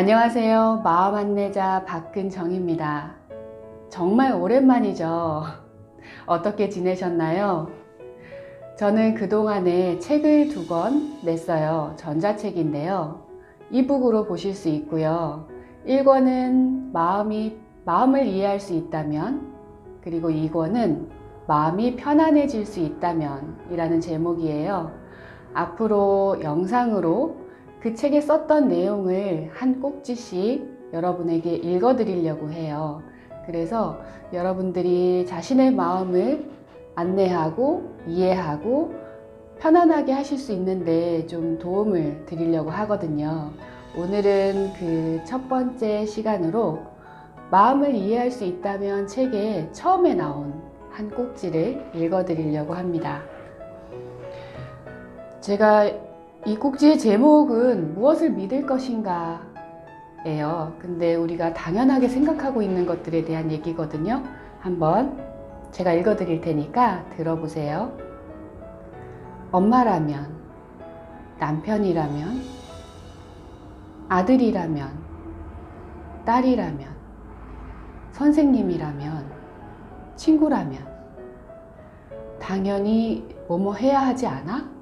안녕하세요. 마음 안내자 박근정입니다. 정말 오랜만이죠. 어떻게 지내셨나요? 저는 그동안에 책을 두 권 냈어요. 전자책인데요. 이북으로 보실 수 있고요. 1권은 마음이, 마음을 이해할 수 있다면, 그리고 2권은 마음이 편안해질 수 있다면 이라는 제목이에요. 앞으로 영상으로 그 책에 썼던 내용을 한 꼭지씩 여러분에게 읽어드리려고 해요. 그래서 여러분들이 자신의 마음을 안내하고 이해하고 편안하게 하실 수 있는데 좀 도움을 드리려고 하거든요. 오늘은 그 첫 번째 시간으로 마음을 이해할 수 있다면 책에 처음에 나온 한 꼭지를 읽어드리려고 합니다. 제가 이 꼭지의 제목은 무엇을 믿을 것인가 예요. 근데 우리가 당연하게 생각하고 있는 것들에 대한 얘기거든요. 한번 제가 읽어 드릴 테니까 들어보세요. 엄마라면, 남편이라면, 아들이라면, 딸이라면, 선생님이라면, 친구라면, 당연히 뭐뭐 해야 하지 않아?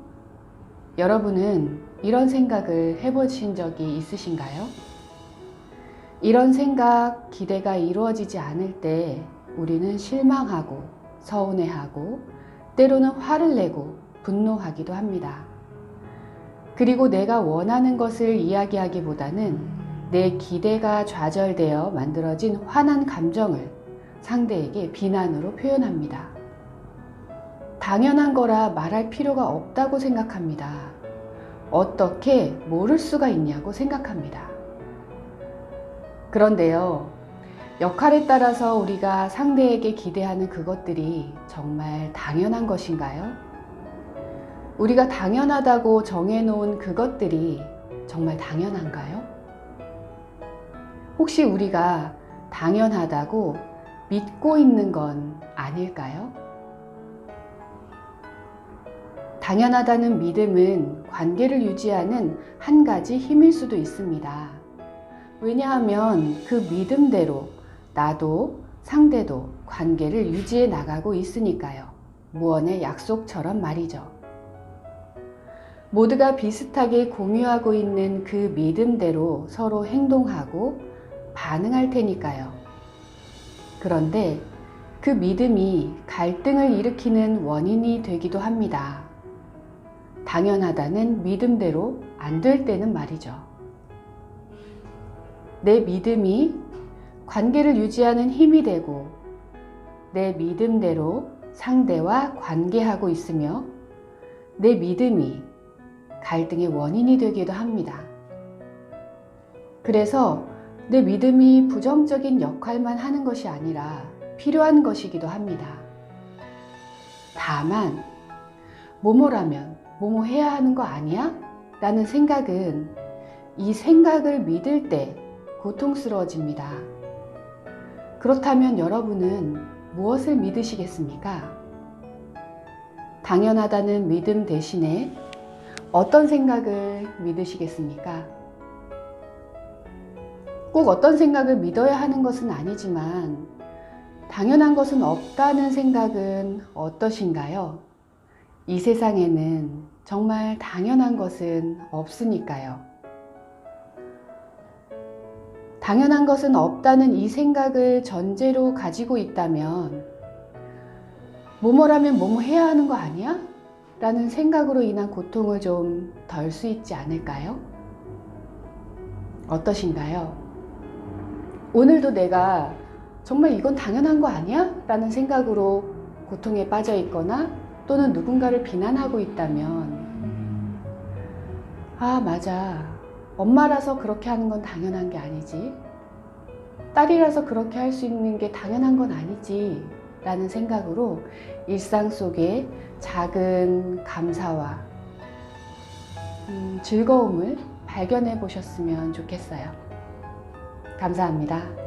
여러분은 이런 생각을 해보신 적이 있으신가요? 이런 생각, 기대가 이루어지지 않을 때 우리는 실망하고 서운해하고 때로는 화를 내고 분노하기도 합니다. 그리고 내가 원하는 것을 이야기하기보다는 내 기대가 좌절되어 만들어진 화난 감정을 상대에게 비난으로 표현합니다. 당연한 거라 말할 필요가 없다고 생각합니다. 어떻게 모를 수가 있냐고 생각합니다. 그런데요, 역할에 따라서 우리가 상대에게 기대하는 그것들이 정말 당연한 것인가요? 우리가 당연하다고 정해놓은 그것들이 정말 당연한가요? 혹시 우리가 당연하다고 믿고 있는 건 아닐까요? 당연하다는 믿음은 관계를 유지하는 한 가지 힘일 수도 있습니다. 왜냐하면 그 믿음대로 나도 상대도 관계를 유지해 나가고 있으니까요. 무언의 약속처럼 말이죠. 모두가 비슷하게 공유하고 있는 그 믿음대로 서로 행동하고 반응할 테니까요. 그런데 그 믿음이 갈등을 일으키는 원인이 되기도 합니다. 당연하다는 믿음대로 안 될 때는 말이죠. 내 믿음이 관계를 유지하는 힘이 되고 내 믿음대로 상대와 관계하고 있으며 내 믿음이 갈등의 원인이 되기도 합니다. 그래서 내 믿음이 부정적인 역할만 하는 것이 아니라 필요한 것이기도 합니다. 다만, 뭐뭐라면 뭐뭐 해야 하는 거 아니야? 라는 생각은 이 생각을 믿을 때 고통스러워집니다. 그렇다면 여러분은 무엇을 믿으시겠습니까? 당연하다는 믿음 대신에 어떤 생각을 믿으시겠습니까? 꼭 어떤 생각을 믿어야 하는 것은 아니지만 당연한 것은 없다는 생각은 어떠신가요? 이 세상에는 정말 당연한 것은 없으니까요. 당연한 것은 없다는 이 생각을 전제로 가지고 있다면, 뭐뭐라면 뭐뭐 해야 하는 거 아니야? 라는 생각으로 인한 고통을 좀 덜 수 있지 않을까요? 어떠신가요? 오늘도 내가 정말 이건 당연한 거 아니야? 라는 생각으로 고통에 빠져 있거나 또는 누군가를 비난하고 있다면, 아, 맞아. 엄마라서 그렇게 하는 건 당연한 게 아니지. 딸이라서 그렇게 할 수 있는 게 당연한 건 아니지. 라는 생각으로 일상 속에 작은 감사와 음, 즐거움을 발견해 보셨으면 좋겠어요. 감사합니다.